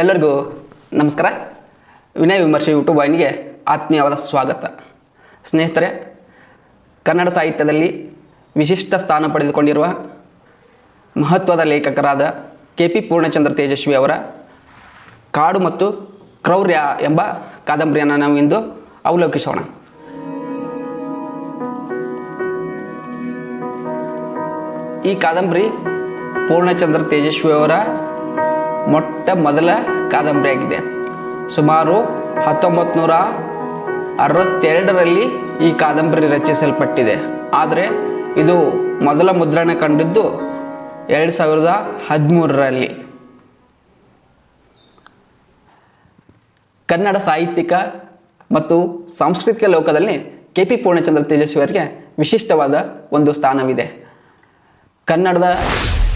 ಎಲ್ಲರಿಗೂ ನಮಸ್ಕಾರ. ವಿನಯ ವಿಮರ್ಶೆ ಯೂಟ್ಯೂಬ್ ವಾಹಿನಿಗೆ ಆತ್ಮೀಯವಾದ ಸ್ವಾಗತ. ಸ್ನೇಹಿತರೆ, ಕನ್ನಡ ಸಾಹಿತ್ಯದಲ್ಲಿ ವಿಶಿಷ್ಟ ಸ್ಥಾನ ಪಡೆದುಕೊಂಡಿರುವ ಮಹತ್ವದ ಲೇಖಕರಾದ ಕೆ ಪಿ ಪೂರ್ಣಚಂದ್ರ ತೇಜಸ್ವಿ ಅವರ ಕಾಡು ಮತ್ತು ಕ್ರೌರ್ಯ ಎಂಬ ಕಾದಂಬರಿಯನ್ನು ನಾವು ಇಂದು ಅವಲೋಕಿಸೋಣ. ಈ ಕಾದಂಬರಿ ಪೂರ್ಣಚಂದ್ರ ತೇಜಸ್ವಿ ಅವರ ಮೊಟ್ಟ ಮೊದಲ ಕಾದಂಬರಿಯಾಗಿದೆ ಸುಮಾರು ಹತ್ತೊಂಬತ್ತು ನೂರ ಅರವತ್ತೆರಡರಲ್ಲಿ ಈ ಕಾದಂಬರಿ ರಚಿಸಲ್ಪಟ್ಟಿದೆ. ಆದರೆ ಇದು ಮೊದಲ ಮುದ್ರಣ ಕಂಡಿದ್ದು ಎರಡು ಸಾವಿರದ ಹದಿಮೂರರಲ್ಲಿ. ಕನ್ನಡ ಸಾಹಿತ್ಯಿಕ ಮತ್ತು ಸಾಂಸ್ಕೃತಿಕ ಲೋಕದಲ್ಲಿ ಕೆ ಪಿ ಪೂರ್ಣಚಂದ್ರ ತೇಜಸ್ವಿ ಅವರಿಗೆ ವಿಶಿಷ್ಟವಾದ ಒಂದು ಸ್ಥಾನವಿದೆ. ಕನ್ನಡದ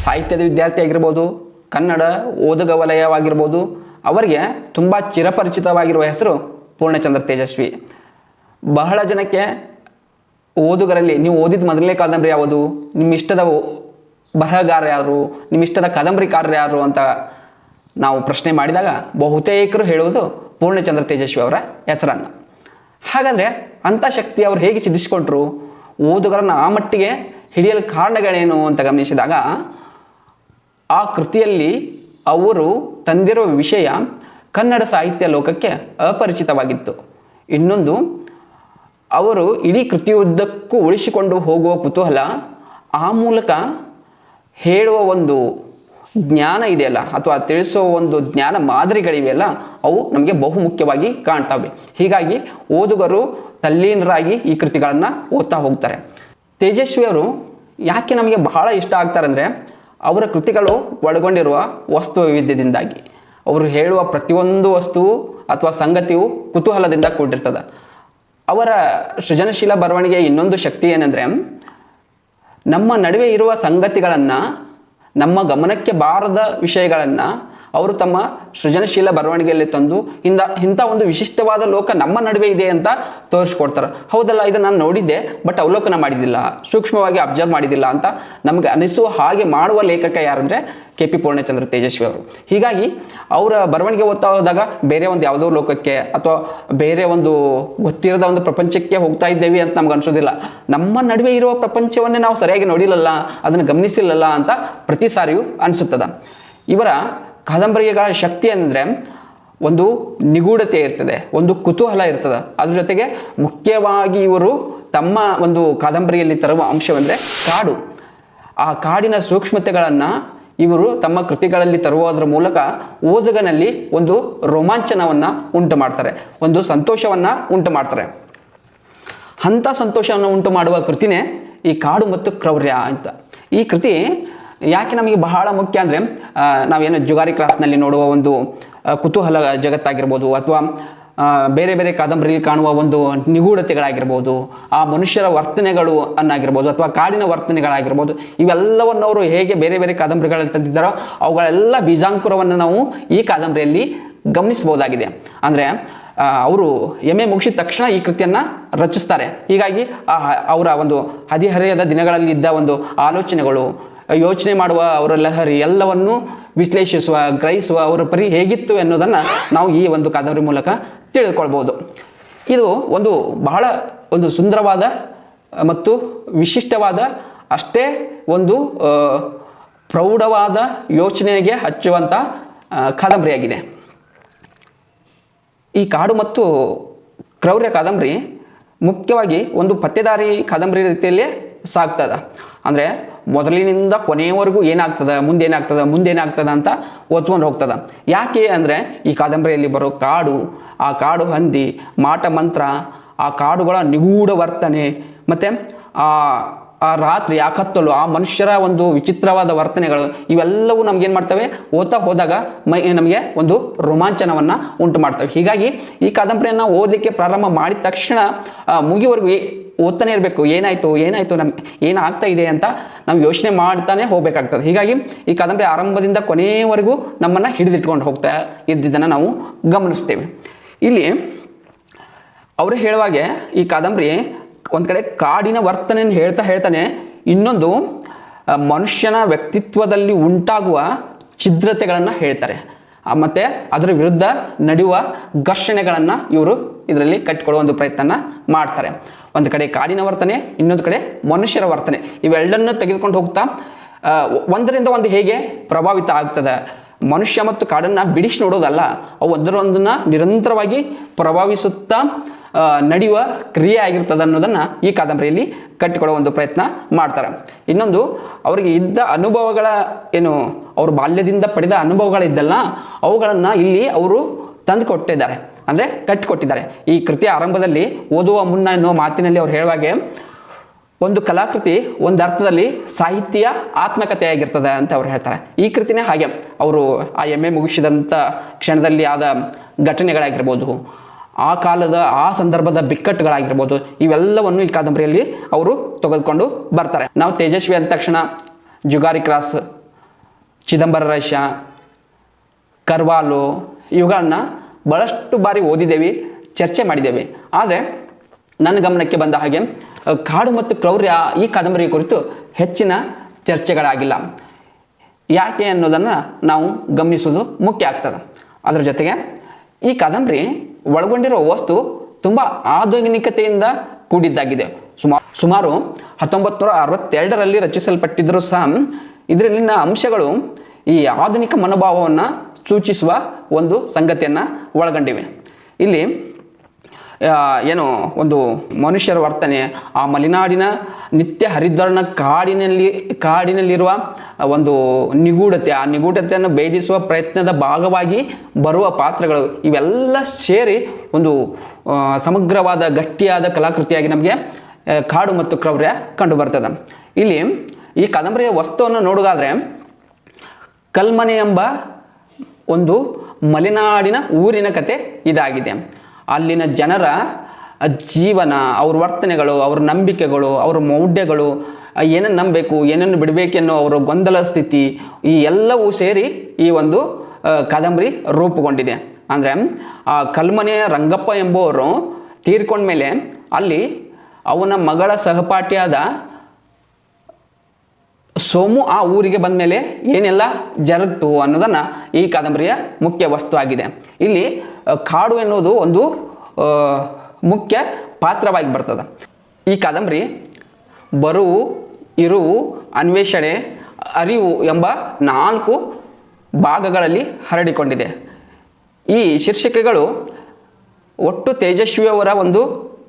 ಸಾಹಿತ್ಯದ ವಿದ್ಯಾರ್ಥಿ ಆಗಿರ್ಬೋದು ಕನ್ನಡ ಓದುಗ ವಲಯವಾಗಿರ್ಬೋದು, ಅವರಿಗೆ ತುಂಬ ಚಿರಪರಿಚಿತವಾಗಿರುವ ಹೆಸರು ಪೂರ್ಣಚಂದ್ರ ತೇಜಸ್ವಿ. ಬಹಳ ಜನಕ್ಕೆ ಓದುಗರಲ್ಲಿ, ನೀವು ಓದಿದ ಮೊದಲನೇ ಕಾದಂಬರಿ ಯಾವುದು? ನಿಮ್ಮ ಇಷ್ಟದ ಬರಹಗಾರ ಯಾರು? ನಿಮ್ಮ ಇಷ್ಟದ ಕಾದಂಬರಿಕಾರರು ಯಾರು ಅಂತ ನಾವು ಪ್ರಶ್ನೆ ಮಾಡಿದಾಗ ಬಹುತೇಕರು ಹೇಳುವುದು ಪೂರ್ಣಚಂದ್ರ ತೇಜಸ್ವಿ ಅವರ ಹೆಸರನ್ನು. ಹಾಗಾದರೆ ಅಂಥ ಶಕ್ತಿ ಅವರು ಹೇಗೆ ಸಿದ್ಧಿಸಿಕೊಂಡ್ರು? ಓದುಗರನ್ನು ಆ ಮಟ್ಟಿಗೆ ಹಿಡಿಯಲು ಕಾರಣಗಳೇನು ಅಂತ ಗಮನಿಸಿದಾಗ ಆ ಕೃತಿಯಲ್ಲಿ ಅವರು ತಂದಿರುವ ವಿಷಯ ಕನ್ನಡ ಸಾಹಿತ್ಯ ಲೋಕಕ್ಕೆ ಅಪರಿಚಿತವಾಗಿತ್ತು. ಇನ್ನೊಂದು, ಅವರು ಇಡೀ ಕೃತಿಯುದ್ದಕ್ಕೂ ಉಳಿಸಿಕೊಂಡು ಹೋಗುವ ಕುತೂಹಲ, ಆ ಮೂಲಕ ಹೇಳುವ ಒಂದು ಜ್ಞಾನ ಇದೆಯಲ್ಲ, ಅಥವಾ ತಿಳಿಸುವ ಒಂದು ಜ್ಞಾನ ಮಾದರಿಗಳಿವೆಯಲ್ಲ, ಅವು ನಮಗೆ ಬಹುಮುಖ್ಯವಾಗಿ ಕಾಣ್ತವೆ. ಹೀಗಾಗಿ ಓದುಗರು ತಲ್ಲೀನರಾಗಿ ಈ ಕೃತಿಗಳನ್ನು ಓದ್ತಾ ಹೋಗ್ತಾರೆ. ತೇಜಸ್ವಿಯವರು ಯಾಕೆ ನಮಗೆ ಬಹಳ ಇಷ್ಟ ಆಗ್ತಾರೆ ಅಂದರೆ ಅವರ ಕೃತಿಗಳು ಒಳಗೊಂಡಿರುವ ವಸ್ತು ವೈವಿಧ್ಯದಿಂದಾಗಿ. ಅವರು ಹೇಳುವ ಪ್ರತಿಯೊಂದು ವಸ್ತುವು ಅಥವಾ ಸಂಗತಿಯು ಕುತೂಹಲದಿಂದ ಕೂಡಿರ್ತದೆ. ಅವರ ಸೃಜನಶೀಲ ಬರವಣಿಗೆ ಇನ್ನೊಂದು ಶಕ್ತಿ ಏನಂದರೆ, ನಮ್ಮ ನಡುವೆ ಇರುವ ಸಂಗತಿಗಳನ್ನು, ನಮ್ಮ ಗಮನಕ್ಕೆ ಬಾರದ ವಿಷಯಗಳನ್ನು ಅವರು ತಮ್ಮ ಸೃಜನಶೀಲ ಬರವಣಿಗೆಯಲ್ಲಿ ತಂದು ಇಂದ ಇಂಥ ಒಂದು ವಿಶಿಷ್ಟವಾದ ಲೋಕ ನಮ್ಮ ನಡುವೆ ಇದೆ ಅಂತ ತೋರಿಸ್ಕೊಡ್ತಾರೆ. ಹೌದಲ್ಲ ಇದನ್ನು ನಾನು ನೋಡಿದ್ದೆ ಬಟ್ ಅವಲೋಕನ ಮಾಡಿದ್ದಿಲ್ಲ, ಸೂಕ್ಷ್ಮವಾಗಿ ಅಬ್ಸರ್ವ್ ಮಾಡಿದ್ದಿಲ್ಲ ಅಂತ ನಮಗೆ ಅನಿಸುವ ಹಾಗೆ ಮಾಡುವ ಲೇಖಕ ಯಾರಂದರೆ ಕೆ ಪಿ ಪೂರ್ಣಚಂದ್ರ ತೇಜಸ್ವಿ ಅವರು. ಹೀಗಾಗಿ ಅವರ ಬರವಣಿಗೆ ಓದ್ತಾ ಹೋದಾಗ ಬೇರೆ ಒಂದು ಯಾವುದೋ ಲೋಕಕ್ಕೆ ಅಥವಾ ಬೇರೆ ಒಂದು ಗೊತ್ತಿರದ ಒಂದು ಪ್ರಪಂಚಕ್ಕೆ ಹೋಗ್ತಾ ಇದ್ದೇವೆ ಅಂತ ನಮ್ಗೆ ಅನಿಸೋದಿಲ್ಲ. ನಮ್ಮ ನಡುವೆ ಇರುವ ಪ್ರಪಂಚವನ್ನೇ ನಾವು ಸರಿಯಾಗಿ ನೋಡಿಲ್ಲಲ್ಲ, ಅದನ್ನು ಗಮನಿಸಿಲ್ಲಲ್ಲ ಅಂತ ಪ್ರತಿ ಸಾರಿಯೂ ಅನಿಸುತ್ತದೆ. ಇವರ ಕಾದಂಬರಿಗಳ ಶಕ್ತಿ ಅಂದರೆ ಒಂದು ನಿಗೂಢತೆ ಇರ್ತದೆ, ಒಂದು ಕುತೂಹಲ ಇರ್ತದೆ. ಅದ್ರ ಜೊತೆಗೆ ಮುಖ್ಯವಾಗಿ ಇವರು ತಮ್ಮ ಒಂದು ಕಾದಂಬರಿಯಲ್ಲಿ ತರುವ ಅಂಶವೆಂದರೆ ಕಾಡು. ಆ ಕಾಡಿನ ಸೂಕ್ಷ್ಮತೆಗಳನ್ನು ಇವರು ತಮ್ಮ ಕೃತಿಗಳಲ್ಲಿ ತರುವುದರ ಮೂಲಕ ಓದುಗನಲ್ಲಿ ಒಂದು ರೋಮಾಂಚನವನ್ನು ಉಂಟು ಮಾಡ್ತಾರೆ, ಒಂದು ಸಂತೋಷವನ್ನು ಉಂಟು ಮಾಡ್ತಾರೆ. ಅಂಥ ಸಂತೋಷವನ್ನು ಉಂಟು ಮಾಡುವ ಕೃತಿನೇ ಈ ಕಾಡು ಮತ್ತು ಕ್ರೌರ್ಯ ಅಂತ. ಈ ಕೃತಿ ಯಾಕೆ ನಮಗೆ ಬಹಳ ಮುಖ್ಯ ಅಂದರೆ ನಾವೇನು ಜುಗಾರಿ ಕ್ರಾಸ್ನಲ್ಲಿ ನೋಡುವ ಒಂದು ಕುತೂಹಲ ಜಗತ್ತಾಗಿರ್ಬೋದು ಅಥವಾ ಬೇರೆ ಬೇರೆ ಕಾದಂಬರಿಯಲ್ಲಿ ಕಾಣುವ ಒಂದು ನಿಗೂಢತೆಗಳಾಗಿರ್ಬೋದು, ಆ ಮನುಷ್ಯರ ವರ್ತನೆಗಳು ಅನ್ನಾಗಿರ್ಬೋದು ಅಥವಾ ಕಾಡಿನ ವರ್ತನೆಗಳಾಗಿರ್ಬೋದು, ಇವೆಲ್ಲವನ್ನು ಅವರು ಹೇಗೆ ಬೇರೆ ಬೇರೆ ಕಾದಂಬರಿಗಳಲ್ಲಿ ತಂದಿದ್ದಾರೋ ಅವುಗಳೆಲ್ಲ ಬೀಜಾಂಕುರವನ್ನು ನಾವು ಈ ಕಾದಂಬರಿಯಲ್ಲಿ ಗಮನಿಸಬಹುದಾಗಿದೆ. ಅಂದರೆ ಅವರು ಎಮ್ಮೆ ಮುಗಿಸಿದ ತಕ್ಷಣ ಈ ಕೃತಿಯನ್ನು ರಚಿಸ್ತಾರೆ. ಹೀಗಾಗಿ ಅವರ ಒಂದು ಹದಿಹರೆಯದ ದಿನಗಳಲ್ಲಿ ಇದ್ದ ಒಂದು ಆಲೋಚನೆಗಳು ಯೋಚನೆ ಮಾಡುವ ಅವರ ಲಹರಿ ಎಲ್ಲವನ್ನು ವಿಶ್ಲೇಷಿಸುವ, ಗ್ರಹಿಸುವ ಅವರ ಪರಿ ಹೇಗಿತ್ತು ಎನ್ನುವುದನ್ನು ನಾವು ಈ ಒಂದು ಕಾದಂಬರಿ ಮೂಲಕ ತಿಳಿದುಕೊಳ್ಬೋದು ಇದು ಒಂದು ಬಹಳ ಒಂದು ಸುಂದರವಾದ ಮತ್ತು ವಿಶಿಷ್ಟವಾದ, ಅಷ್ಟೇ ಒಂದು ಪ್ರೌಢವಾದ ಯೋಚನೆಗೆ ಹಚ್ಚುವಂಥ ಕಾದಂಬರಿಯಾಗಿದೆ. ಈ ಕಾಡು ಮತ್ತು ಕ್ರೌರ್ಯ ಕಾದಂಬರಿ ಮುಖ್ಯವಾಗಿ ಒಂದು ಪತ್ತೆದಾರಿ ಕಾದಂಬರಿ ರೀತಿಯಲ್ಲಿ ಸಾಗ್ತದೆ. ಅಂದರೆ ಮೊದಲಿನಿಂದ ಕೊನೆಯವರೆಗೂ ಏನಾಗ್ತದೆ, ಮುಂದೇನಾಗ್ತದೆ ಮುಂದೇನಾಗ್ತದೆ ಅಂತ ಓದ್ಕೊಂಡು ಹೋಗ್ತದೆ. ಯಾಕೆ ಅಂದರೆ ಈ ಕಾದಂಬರಿಯಲ್ಲಿ ಬರೋ ಕಾಡು, ಆ ಕಾಡು ಹಂದಿ, ಮಾಟ ಮಂತ್ರ, ಆ ಕಾಡುಗಳ ನಿಗೂಢ ವರ್ತನೆ, ಮತ್ತು ಆ ಆ ರಾತ್ರಿ, ಆ ಕತ್ತಲು, ಆ ಮನುಷ್ಯರ ಒಂದು ವಿಚಿತ್ರವಾದ ವರ್ತನೆಗಳು, ಇವೆಲ್ಲವೂ ನಮಗೇನು ಮಾಡ್ತವೆ? ಓದ್ತಾ ಹೋದಾಗ ಮೈ, ನಮಗೆ ಒಂದು ರೋಮಾಂಚನವನ್ನು ಉಂಟು ಮಾಡ್ತವೆ. ಹೀಗಾಗಿ ಈ ಕಾದಂಬರಿಯನ್ನು ಓದಲಿಕ್ಕೆ ಪ್ರಾರಂಭ ಮಾಡಿದ ತಕ್ಷಣ ಮುಗಿವರೆಗೂ ಓದ್ತಾನೆ ಇರಬೇಕು. ಏನಾಯಿತು? ಏನಾಯಿತು? ನಮ್ಮ ಏನಾಗ್ತಾ ಇದೆ ಅಂತ ನಾವು ಯೋಚನೆ ಮಾಡ್ತಾನೆ ಹೋಗಬೇಕಾಗ್ತದೆ. ಹೀಗಾಗಿ ಈ ಕಾದಂಬರಿ ಆರಂಭದಿಂದ ಕೊನೆಯವರೆಗೂ ನಮ್ಮನ್ನು ಹಿಡಿದಿಟ್ಕೊಂಡು ಹೋಗ್ತಾ ಇದ್ದಿದ್ದನ್ನು ನಾವು ಗಮನಿಸ್ತೇವೆ. ಇಲ್ಲಿ ಅವರು ಹೇಳುವಾಗೆ ಈ ಕಾದಂಬರಿ ಒಂದು ಕಡೆ ಕಾಡಿನ ವರ್ತನೆಯನ್ನು ಹೇಳ್ತಾ ಹೇಳ್ತಾನೆ, ಇನ್ನೊಂದು ಮನುಷ್ಯನ ವ್ಯಕ್ತಿತ್ವದಲ್ಲಿ ಉಂಟಾಗುವ ಛಿದ್ರತೆಗಳನ್ನು ಹೇಳ್ತಾರೆ. ಮತ್ತೆ ಅದರ ವಿರುದ್ಧ ನಡೆಯುವ ಘರ್ಷಣೆಗಳನ್ನು ಇವರು ಇದರಲ್ಲಿ ಕಟ್ಟಿಕೊಡುವ ಒಂದು ಪ್ರಯತ್ನ ಮಾಡ್ತಾರೆ. ಒಂದು ಕಡೆ ಕಾಡಿನ ವರ್ತನೆ, ಇನ್ನೊಂದು ಕಡೆ ಮನುಷ್ಯರ ವರ್ತನೆ. ಇವೆರಡನ್ನು ತೆಗೆದುಕೊಂಡು ಹೋಗ್ತಾ ಒಂದರಿಂದ ಒಂದು ಹೇಗೆ ಪ್ರಭಾವಿತ ಆಗ್ತದೆ? ಮನುಷ್ಯ ಮತ್ತು ಕಾಡನ್ನು ಬಿಡಿಸಿ ನೋಡೋದಲ್ಲ, ಅವು ಒಂದರೊಂದನ್ನು ನಿರಂತರವಾಗಿ ಪ್ರಭಾವಿಸುತ್ತಾ ನಡೆಯುವ ಕ್ರಿಯೆ ಆಗಿರ್ತದೆ ಅನ್ನೋದನ್ನು ಈ ಕಾದಂಬರಿಯಲ್ಲಿ ಕಟ್ಟಿಕೊಡೋ ಒಂದು ಪ್ರಯತ್ನ ಮಾಡ್ತಾರೆ. ಇನ್ನೊಂದು, ಅವರಿಗೆ ಇದ್ದ ಅನುಭವಗಳ ಏನು, ಅವರು ಬಾಲ್ಯದಿಂದ ಪಡೆದ ಅನುಭವಗಳಿದ್ದಲ್ಲ, ಅವುಗಳನ್ನು ಇಲ್ಲಿ ಅವರು ತಂದು ಕೊಟ್ಟಿದ್ದಾರೆ ಅಂದರೆ ಕಟ್ಟಿಕೊಟ್ಟಿದ್ದಾರೆ. ಈ ಕೃತಿಯ ಆರಂಭದಲ್ಲಿ ಓದುವ ಮುನ್ನ ಎನ್ನುವ ಮಾತಿನಲ್ಲಿ ಅವ್ರು ಹೇಳುವಾಗೆ, ಒಂದು ಕಲಾಕೃತಿ ಒಂದು ಅರ್ಥದಲ್ಲಿ ಸಾಹಿತ್ಯ ಆತ್ಮಕಥೆಯಾಗಿರ್ತದೆ ಅಂತ ಅವ್ರು ಹೇಳ್ತಾರೆ. ಈ ಕೃತಿನೇ ಹಾಗೆ. ಅವರು ಆ ಎಂ ಎ ಮುಗಿಸಿದಂಥ ಕ್ಷಣದಲ್ಲಿ ಆದ ಘಟನೆಗಳಾಗಿರ್ಬೋದು ಆ ಕಾಲದ, ಆ ಸಂದರ್ಭದ ಬಿಕ್ಕಟ್ಟುಗಳಾಗಿರ್ಬೋದು, ಇವೆಲ್ಲವನ್ನು ಈ ಕಾದಂಬರಿಯಲ್ಲಿ ಅವರು ತೆಗೆದುಕೊಂಡು ಬರ್ತಾರೆ. ನಾವು ತೇಜಸ್ವಿ ಅಂದ ತಕ್ಷಣ, ಜುಗಾರಿ ಕ್ರಾಸ್, ಚಿದಂಬರ ರಶ ಕರ್ವಾಲು, ಇವುಗಳನ್ನು ಭಾಳಷ್ಟು ಬಾರಿ ಓದಿದ್ದೇವೆ, ಚರ್ಚೆ ಮಾಡಿದ್ದೇವೆ. ಆದರೆ, ನನ್ನ ಗಮನಕ್ಕೆ ಬಂದ ಹಾಗೆ ಕಾಡು ಮತ್ತು ಕ್ರೌರ್ಯ ಈ ಕಾದಂಬರಿಯ ಕುರಿತು ಹೆಚ್ಚಿನ ಚರ್ಚೆಗಳಾಗಿಲ್ಲ. ಯಾಕೆ ಅನ್ನೋದನ್ನು ನಾವು ಗಮನಿಸೋದು ಮುಖ್ಯ ಆಗ್ತದೆ. ಅದರ ಜೊತೆಗೆ, ಈ ಕಾದಂಬರಿ ಒಳಗೊಂಡಿರೋ ವಸ್ತು ತುಂಬ ಆಧುನಿಕತೆಯಿಂದ ಕೂಡಿದ್ದಾಗಿದೆ. ಸುಮಾರು ಸುಮಾರು ಹತ್ತೊಂಬತ್ತು ನೂರ ಅರವತ್ತೆರಡರಲ್ಲಿ ರಚಿಸಲ್ಪಟ್ಟಿದ್ದರೂ ಸಹ ಇದರಲ್ಲಿನ ಅಂಶಗಳು ಈ ಆಧುನಿಕ ಮನೋಭಾವವನ್ನು ಸೂಚಿಸುವ ಒಂದು ಸಂಗತಿಯನ್ನು ಒಳಗೊಂಡಿವೆ. ಇಲ್ಲಿ ಏನು, ಒಂದು ಮನುಷ್ಯರ ವರ್ತನೆ, ಆ ಮಲೆನಾಡಿನ ನಿತ್ಯ ಹರಿದ್ವರ್ಣ ಕಾಡಿನಲ್ಲಿ, ಕಾಡಿನಲ್ಲಿರುವ ಒಂದು ನಿಗೂಢತೆ, ಆ ನಿಗೂಢತೆಯನ್ನು ಭೇದಿಸುವ ಪ್ರಯತ್ನದ ಭಾಗವಾಗಿ ಬರುವ ಪಾತ್ರಗಳು ಇವೆಲ್ಲ ಸೇರಿ ಒಂದು ಸಮಗ್ರವಾದ, ಗಟ್ಟಿಯಾದ ಕಲಾಕೃತಿಯಾಗಿ ನಮಗೆ ಕಾಡು ಮತ್ತು ಕ್ರೌರ್ಯ ಕಂಡು ಬರ್ತದೆ ಇಲ್ಲಿ ಈ ಕಾದಂಬರಿಯ ವಸ್ತುವನ್ನು ನೋಡೋದಾದರೆ ಕಲ್ಮನೆ ಎಂಬ ಒಂದು ಮಲೆನಾಡಿನ ಊರಿನ ಕತೆ ಇದಾಗಿದೆ. ಅಲ್ಲಿನ ಜನರ ಜೀವನ, ಅವ್ರ ವರ್ತನೆಗಳು, ಅವ್ರ ನಂಬಿಕೆಗಳು, ಅವ್ರ ಮೌಢ್ಯಗಳು ಏನನ್ನು ನಂಬಬೇಕು, ಏನನ್ನು ಬಿಡಬೇಕೆನ್ನೋ ಅವರ ಗೊಂದಲ ಸ್ಥಿತಿ, ಈ ಎಲ್ಲವೂ ಸೇರಿ ಈ ಒಂದು ಕಾದಂಬರಿ ರೂಪುಗೊಂಡಿದೆ. ಅಂದರೆ, ಆ ಕಲ್ಮನೆಯ ರಂಗಪ್ಪ ಎಂಬುವರು ತೀರ್ಕೊಂಡ್ಮೇಲೆ ಅಲ್ಲಿ ಅವನ ಮಗಳ ಸಹಪಾಠಿಯಾದ ಸೋಮು ಆ ಊರಿಗೆ ಬಂದ ಮೇಲೆ ಏನೆಲ್ಲ ಜರುಗ್ತು ಅನ್ನೋದನ್ನು ಈ ಕಾದಂಬರಿಯ ಮುಖ್ಯ ವಸ್ತುವಾಗಿದೆ. ಇಲ್ಲಿ ಕಾಡು ಎನ್ನುವುದು ಒಂದು ಮುಖ್ಯ ಪಾತ್ರವಾಗಿ ಬರ್ತದೆ. ಈ ಕಾದಂಬರಿ ಬರುವು ಇರುವು ಅನ್ವೇಷಣೆ, ಅರಿವು ಎಂಬ ನಾಲ್ಕು ಭಾಗಗಳಲ್ಲಿ ಹರಡಿಕೊಂಡಿದೆ. ಈ ಶೀರ್ಷಿಕೆಗಳು ಒಟ್ಟು ತೇಜಸ್ವಿಯವರ ಒಂದು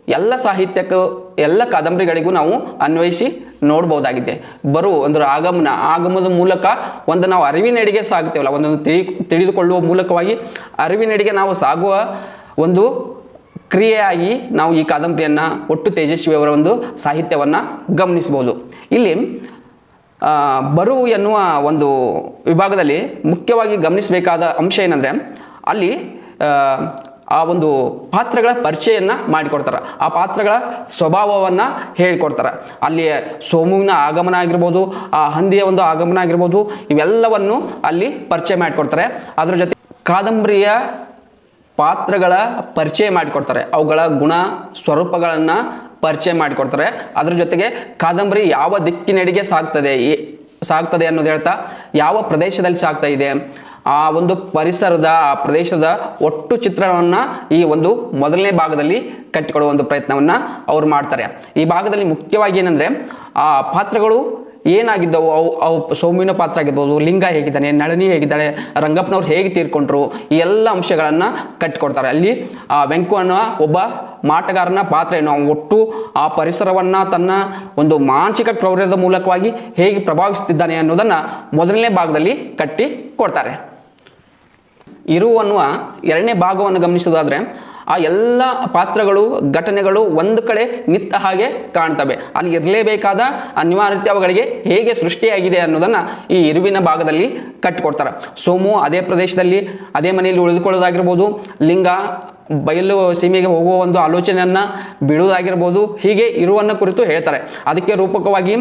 ಎಲ್ಲ ಸಾಹಿತ್ಯಕ್ಕೂ ಎಲ್ಲ ಕಾದಂಬರಿಗಳಿಗೂ ನಾವು ಅನ್ವಯಿಸಿ ನೋಡ್ಬೋದಾಗಿದೆ. ಬರು ಅಂದ್ರೆ ಆಗಮನ, ಆಗಮನದ ಮೂಲಕ ಒಂದು ನಾವು ಅರಿವಿನೆಡೆಗೆ ಸಾಗ್ತೇವಲ್ಲ ಒಂದೊಂದು ತಿಳಿ, ತಿಳಿದುಕೊಳ್ಳುವ ಮೂಲಕವಾಗಿ ಅರಿವಿನೆಡೆಗೆ ನಾವು ಸಾಗುವ ಒಂದು ಕ್ರಿಯೆಯಾಗಿ ನಾವು ಈ ಕಾದಂಬರಿಯನ್ನು ಒಟ್ಟು ತೇಜಸ್ವಿಯವರ ಒಂದು ಸಾಹಿತ್ಯವನ್ನು ಗಮನಿಸ್ಬೋದು ಇಲ್ಲಿ ಬರು ಎನ್ನುವ ಒಂದು ವಿಭಾಗದಲ್ಲಿ ಮುಖ್ಯವಾಗಿ ಗಮನಿಸಬೇಕಾದ ಅಂಶ ಏನಂದರೆ, ಅಲ್ಲಿ ಆ, ಒಂದು ಪಾತ್ರಗಳ ಪರಿಚಯನ್ನು ಮಾಡಿಕೊಡ್ತಾರೆ. ಆ ಪಾತ್ರಗಳ ಸ್ವಭಾವವನ್ನು ಹೇಳಿಕೊಡ್ತಾರೆ. ಅಲ್ಲಿ ಸೋಮುವಿನ ಆಗಮನ ಆಗಿರ್ಬೋದು ಆ ಹಂದಿಯ ಒಂದು ಆಗಮನ ಆಗಿರ್ಬೋದು ಇವೆಲ್ಲವನ್ನು ಅಲ್ಲಿ ಪರಿಚಯ ಮಾಡಿಕೊಡ್ತಾರೆ. ಅದರ ಜೊತೆ ಕಾದಂಬರಿಯ ಪಾತ್ರಗಳ ಪರಿಚಯ ಮಾಡಿಕೊಡ್ತಾರೆ. ಅವುಗಳ ಗುಣ ಸ್ವರೂಪಗಳನ್ನು ಪರಿಚಯ ಮಾಡಿಕೊಡ್ತಾರೆ. ಅದ್ರ ಜೊತೆಗೆ ಕಾದಂಬರಿ ಯಾವ ದಿಕ್ಕಿನೆಡೆಗೆ ಸಾಗ್ತದೆ ಸಾಗ್ತದೆ ಅನ್ನೋದು ಹೇಳ್ತಾ ಯಾವ ಪ್ರದೇಶದಲ್ಲಿ ಸಾಗ್ತಾ ಇದೆ ಆ ಒಂದು ಪರಿಸರದ, ಆ ಪ್ರದೇಶದ ಒಟ್ಟು ಚಿತ್ರಣವನ್ನು ಈ ಒಂದು ಮೊದಲನೇ ಭಾಗದಲ್ಲಿ ಕಟ್ಟಿಕೊಡುವ ಒಂದು ಪ್ರಯತ್ನವನ್ನು ಅವ್ರು ಮಾಡ್ತಾರೆ. ಈ ಭಾಗದಲ್ಲಿ ಮುಖ್ಯವಾಗಿ ಏನಂದರೆ, ಆ ಪಾತ್ರಗಳು ಏನಾಗಿದ್ದವು? ಅವು ಅವು ಸೌಮ್ಯನ ಪಾತ್ರ ಆಗಿರ್ಬೋದು, ಲಿಂಗ ಹೇಗಿದ್ದಾನೆ, ನಳಿನಿ ಹೇಗಿದ್ದಾಳೆ, ರಂಗಪ್ಪನವ್ರು ಹೇಗೆ ತೀರ್ಕೊಂಡ್ರು, ಈ ಎಲ್ಲ ಅಂಶಗಳನ್ನು ಕಟ್ಟಿಕೊಡ್ತಾರೆ. ಅಲ್ಲಿ, ಆ ವೆಂಕು ಅನ್ನೋ ಒಬ್ಬ ಮಾಟಗಾರನ ಪಾತ್ರ ಏನು? ಒಟ್ಟು ಆ ಪರಿಸರವನ್ನು ತನ್ನ ಒಂದು ಮಾನಸಿಕ ಕ್ರೌರ್ಯದ ಮೂಲಕವಾಗಿ ಹೇಗೆ ಪ್ರಭಾವಿಸ್ತಿದ್ದಾನೆ ಅನ್ನೋದನ್ನು ಮೊದಲನೇ ಭಾಗದಲ್ಲಿ ಕಟ್ಟಿ ಕೊಡ್ತಾರೆ ಇರು ಅನ್ನುವ ಎರಡನೇ ಭಾಗವನ್ನು ಗಮನಿಸೋದಾದರೆ ಆ ಎಲ್ಲ ಪಾತ್ರಗಳು, ಘಟನೆಗಳು ಒಂದು ಕಡೆ ನಿತ್ತ ಹಾಗೆ ಕಾಣ್ತವೆ. ಅಲ್ಲಿ ಇರಲೇಬೇಕಾದ ಅನಿವಾರ್ಯತೆ ಅವುಗಳಿಗೆ ಹೇಗೆ ಸೃಷ್ಟಿಯಾಗಿದೆ ಅನ್ನೋದನ್ನು ಈ ಇರುವಿನ ಭಾಗದಲ್ಲಿ ಕಟ್ಟಿಕೊಡ್ತಾರೆ. ಸೋಮು ಅದೇ ಪ್ರದೇಶದಲ್ಲಿ, ಅದೇ ಮನೆಯಲ್ಲಿ ಉಳಿದುಕೊಳ್ಳೋದಾಗಿರ್ಬೋದು, ಲಿಂಗ, ಬಯಲು ಸೀಮೆಗೆ ಹೋಗುವ ಒಂದು ಆಲೋಚನೆಯನ್ನು ಬಿಡುವುದಾಗಿರ್ಬೋದು, ಹೀಗೆ ಇರುವನ್ನು ಕುರಿತು ಹೇಳ್ತಾರೆ. ಅದಕ್ಕೆ ರೂಪಕವಾಗಿ